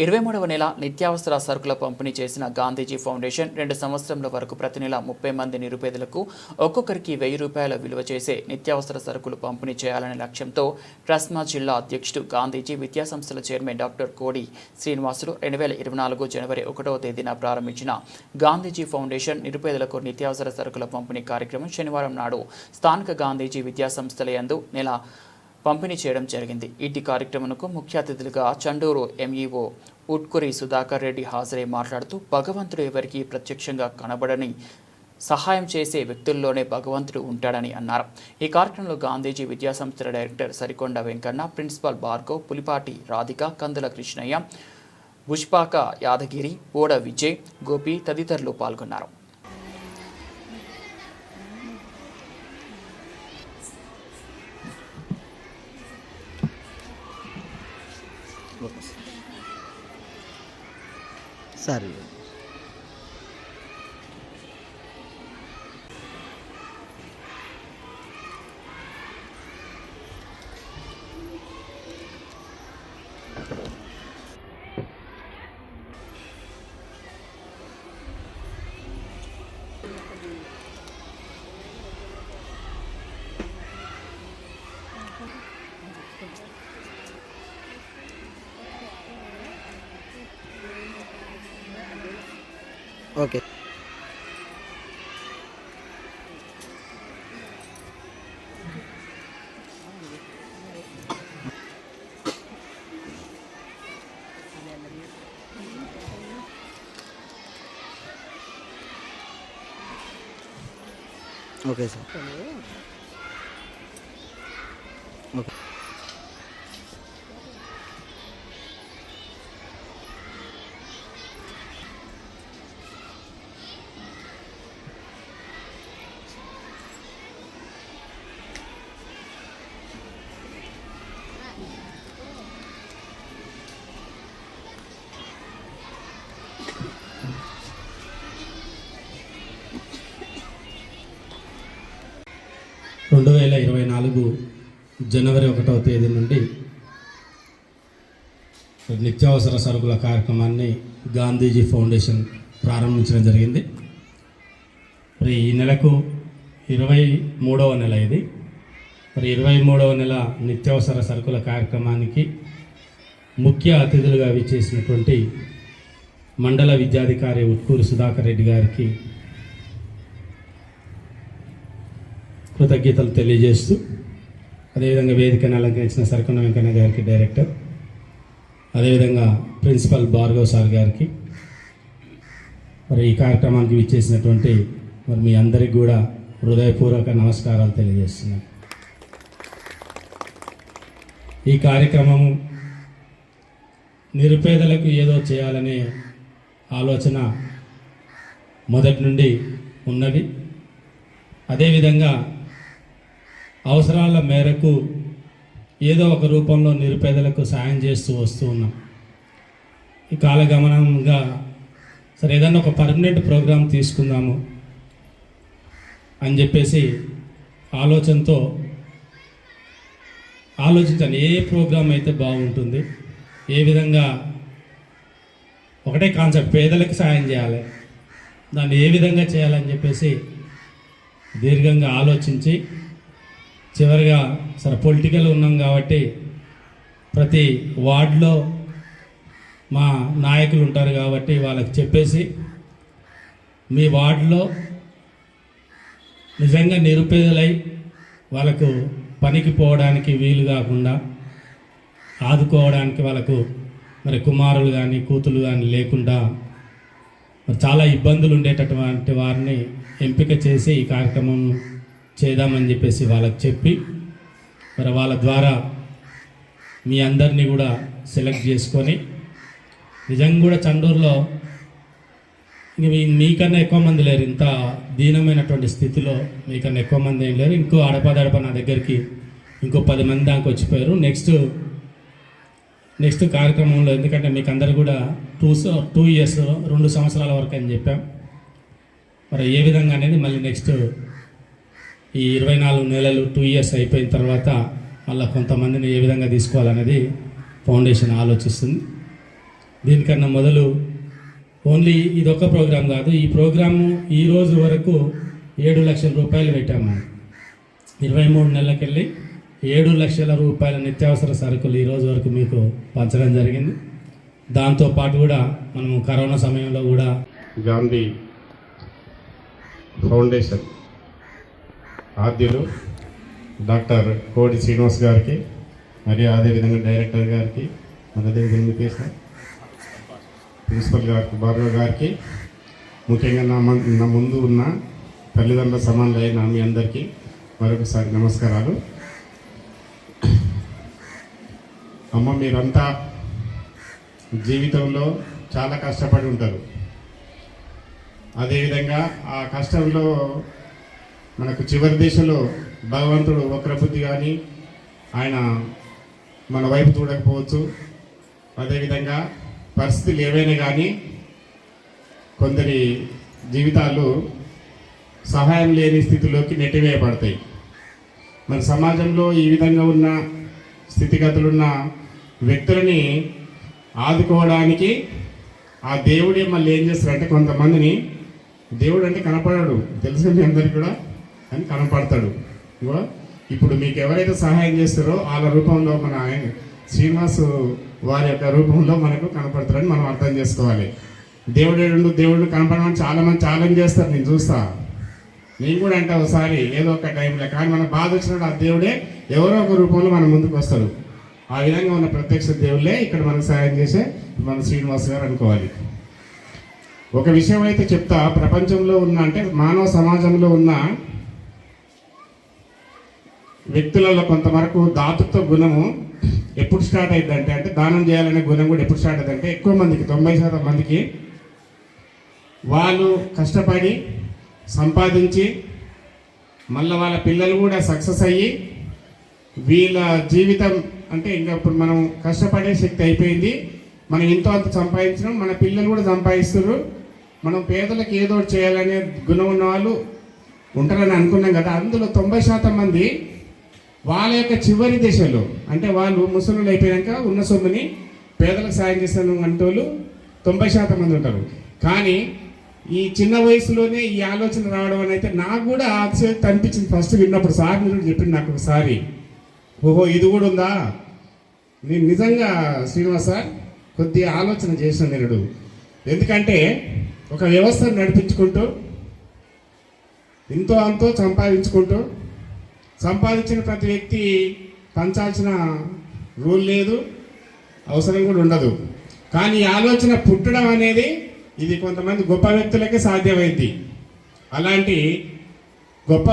ఇరవై మూడవ నెల నిత్యావసర సరుకుల పంపిణీ చేసిన గాంధీజీ ఫౌండేషన్ రెండు సంవత్సరముల వరకు ప్రతి నెల ముప్పై మంది నిరుపేదలకు ఒక్కొక్కరికి వెయ్యి రూపాయల విలువ చేసే నిత్యావసర సరుకులు పంపిణీ చేయాలనే లక్ష్యంతో ట్రస్మా జిల్లా అధ్యక్షుడు గాంధీజీ విద్యాసంస్థల చైర్మన్ డాక్టర్ కోడి శ్రీనివాసులు రెండు వేల ఇరవై నాలుగు జనవరి ఒకటవ తేదీన ప్రారంభించిన గాంధీజీ ఫౌండేషన్ నిరుపేదలకు నిత్యావసర సరుకుల పంపిణీ కార్యక్రమం శనివారం నాడు స్థానిక గాంధీజీ విద్యాసంస్థల యందు నెల పంపిణీ చేయడం జరిగింది. ఇటీ కార్యక్రమంకు ముఖ్య అతిథులుగా చండూరు ఎంఈఓ ఉట్కురి సుధాకర్ రెడ్డి హాజరై మాట్లాడుతూ భగవంతుడు ఎవరికి ప్రత్యక్షంగా కనబడని సహాయం చేసే వ్యక్తుల్లోనే భగవంతుడు ఉంటాడని అన్నారు. ఈ కార్యక్రమంలో గాంధీజీ విద్యాసంస్థల డైరెక్టర్ సరికొండ వెంకన్న ప్రిన్సిపాల్ భార్గవ్ పులిపాటి రాధిక కందుల కృష్ణయ్య పుష్పాక యాదగిరి ఓడ విజయ్ గోపి తదితరులు పాల్గొన్నారు. సరే ఓకే ఓకే సార్ ఓకే రెండు వేల ఇరవై నాలుగు జనవరి ఒకటవ తేదీ నుండి నిత్యావసర సరుకుల కార్యక్రమాన్ని గాంధీజీ ఫౌండేషన్ ప్రారంభించడం జరిగింది. మరి ఈ నెలకు ఇరవై మూడవ నెల ఇది. మరి ఇరవై మూడవ నెల నిత్యావసర సరుకుల కార్యక్రమానికి ముఖ్య అతిథులుగా విచ్చేసినటువంటి మండల విద్యాధికారి ఉట్కూరు సుధాకర్ రెడ్డి గారికి కృతజ్ఞతలు తెలియజేస్తూ అదేవిధంగా వేదికను అలంకరించిన సరకున్న వెంకన్న గారికి డైరెక్టర్ అదేవిధంగా ప్రిన్సిపల్ భార్గవ్ సార్ గారికి మరి ఈ కార్యక్రమానికి విచ్చేసినటువంటి మరి మీ అందరికి కూడా హృదయపూర్వక నమస్కారాలు తెలియజేస్తున్నాను. ఈ కార్యక్రమము నిరుపేదలకు ఏదో చేయాలనే ఆలోచన మొదటి నుండి ఉన్నది. అదేవిధంగా అవసరాల మేరకు ఏదో ఒక రూపంలో నిరుపేదలకు సాయం చేస్తూ వస్తూ ఉన్నాం. ఈ కాలగమనంగా సరే ఏదన్నా ఒక పర్మనెంట్ ప్రోగ్రాం తీసుకుందాము అని చెప్పేసి ఆలోచనతో ఆలోచించాను. ఏ ప్రోగ్రాం అయితే బాగుంటుంది ఏ విధంగా ఒకటే కాన్సెప్ట్ పేదలకు సాయం చేయాలి. దాన్ని ఏ విధంగా చేయాలని చెప్పేసి దీర్ఘంగా ఆలోచించి చివరిగా సరే పొలిటికల్ ఉన్నాం కాబట్టి ప్రతి వార్డులో మా నాయకులు ఉంటారు కాబట్టి వాళ్ళకి చెప్పేసి మీ వార్డులో నిజంగా నిరుపేదలై వాళ్ళకు పనికి పోవడానికి వీలు కాకుండా ఆదుకోవడానికి వాళ్ళకు మరి కుమారులు కానీ కూతులు కానీ లేకుండా మరి చాలా ఇబ్బందులు ఉండేటటువంటి వారిని ఎంపిక చేసి ఈ కార్యక్రమం చేద్దామని చెప్పేసి వాళ్ళకి చెప్పి మరి వాళ్ళ ద్వారా మీ అందరినీ కూడా సెలెక్ట్ చేసుకొని నిజంగా కూడా చండూరులో మీకన్నా ఎక్కువ మంది లేరు. ఇంత దీనమైనటువంటి స్థితిలో మీకన్నా ఎక్కువ మంది ఏం లేరు. ఇంకో అడపదడప నా దగ్గరికి ఇంకో పది మంది దాకా వచ్చిపోయారు. నెక్స్ట్ నెక్స్ట్ కార్యక్రమంలో ఎందుకంటే మీకు అందరు కూడా టూ టూ ఇయర్స్ రెండు సంవత్సరాల వరకు అని చెప్పాం. మరి ఏ విధంగా అనేది మళ్ళీ నెక్స్ట్ ఈ ఇరవై నాలుగు నెలలు టూ ఇయర్స్ అయిపోయిన తర్వాత మళ్ళీ కొంతమందిని ఏ విధంగా తీసుకోవాలనేది ఫౌండేషన్ ఆలోచిస్తుంది. దీనికన్నా మొదలు ఓన్లీ ఇదొక ప్రోగ్రాం కాదు ఈ ప్రోగ్రాము ఈ రోజు వరకు ఏడు లక్షల రూపాయలు పెట్టాము ఇరవై మూడు నెలలకెళ్ళి ఏడు లక్షల రూపాయల నిత్యావసర సరుకులు ఈ రోజు వరకు మీకు పంచడం జరిగింది. దాంతో పాటు కూడా మనము కరోనా సమయంలో కూడా గాంధీ ఫౌండేషన్ ఆద్యులు డాక్టర్ కోడి శ్రీనివాస్ గారికి మరియు అదేవిధంగా డైరెక్టర్ గారికి అదేవిధంగా ముఖేష్ సార్, ప్రిన్సిపల్ గారికి భార్గవ్ గారికి ముఖ్యంగా నా నా ముందు ఉన్న తల్లిదండ్రుల సమానులైన మీ అందరికీ మరొకసారి నమస్కారాలు. అమ్మ మీరంతా జీవితంలో చాలా కష్టపడి ఉంటారు. అదేవిధంగా ఆ కష్టంలో మనకు చివరి దేశంలో భగవంతుడు వక్రబుద్ధి కానీ ఆయన మన వైపు చూడకపోవచ్చు. అదేవిధంగా పరిస్థితులు ఏవైనా కానీ కొందరి జీవితాలు సహాయం లేని స్థితిలోకి నెట్టివేయబడతాయి. మన సమాజంలో ఈ విధంగా ఉన్న స్థితిగతులున్న వ్యక్తులని ఆదుకోవడానికి ఆ దేవుడే మళ్ళీ ఏం చేస్తాడంటే కొంతమందిని దేవుడు అంటే కనపడాడు. తెలుసు మీ అందరికి కూడా? అని కనపడతాడు. ఇప్పుడు మీకు ఎవరైతే సహాయం చేస్తారో వాళ్ళ రూపంలో మన ఆయన శ్రీనివాస్ వారి యొక్క రూపంలో మనకు కనపడతారని మనం అర్థం చేసుకోవాలి. దేవుడు దేవుడు కనపడమని చాలామంది ఛాలెంజ్ చేస్తారు. నేను చూస్తా. నేను కూడా అంటే ఒకసారి ఏదో ఒక టైంలో కానీ మన బాధ వచ్చినప్పుడు ఆ దేవుడే ఎవరో ఒక రూపంలో మన ముందుకు వస్తాడు. ఆ విధంగా ఉన్న ప్రత్యక్ష దేవుళ్ళే ఇక్కడ మనకు సహాయం చేసే మన శ్రీనివాస్ గారు అనుకోవాలి. ఒక విషయం అయితే చెప్తా. ప్రపంచంలో ఉన్న అంటే మానవ సమాజంలో ఉన్న వ్యక్తులలో కొంతవరకు దాతృత్వ గుణము ఎప్పుడు స్టార్ట్ అయిందంటే అంటే దానం చేయాలనే గుణం కూడా ఎప్పుడు స్టార్ట్ అయిందంటే ఎక్కువ మందికి తొంభై శాతం మందికి వాళ్ళు కష్టపడి సంపాదించి మళ్ళీ వాళ్ళ పిల్లలు కూడా సక్సెస్ అయ్యి వీళ్ళ జీవితం అంటే ఇంకా ఇప్పుడు మనం కష్టపడే శక్తి అయిపోయింది. మనం ఎంతో అంత సంపాదించడం మన పిల్లలు కూడా సంపాదిస్తున్నారు మనం పేదలకు ఏదో ఒకటి చేయాలనే గుణం ఉన్న వాళ్ళు ఉంటారని అనుకున్నాం కదా. అందులో తొంభై శాతం మంది వాళ్ళ యొక్క చివరి దశలో అంటే వాళ్ళు ముసలు అయిపోయాక ఉన్న సొమ్ముని పేదలకు సాయం చేసిన అంటోళ్ళు తొంభై శాతం మంది ఉంటారు. కానీ ఈ చిన్న వయసులోనే ఈ ఆలోచన రావడం అని అయితే నాకు కూడా ఆశ్చర్యం అనిపించింది ఫస్ట్ విన్నప్పుడు. సార్ మీరు చెప్పింది నాకు ఒకసారి. ఓహో ఇది కూడా ఉందా? నేను నిజంగా శ్రీనివాస కొద్దిగా ఆలోచన చేసిన నిరుడు ఎందుకంటే ఒక వ్యవస్థను నడిపించుకుంటూ ఎంతో అంతో సంపాదించుకుంటూ సంపాదించిన ప్రతి వ్యక్తి పంచాల్సిన రూల్ లేదు అవసరం కూడా ఉండదు. కానీ ఈ ఆలోచన పుట్టడం అనేది ఇది కొంతమంది గొప్ప వ్యక్తులకే సాధ్యమైంది. అలాంటి గొప్ప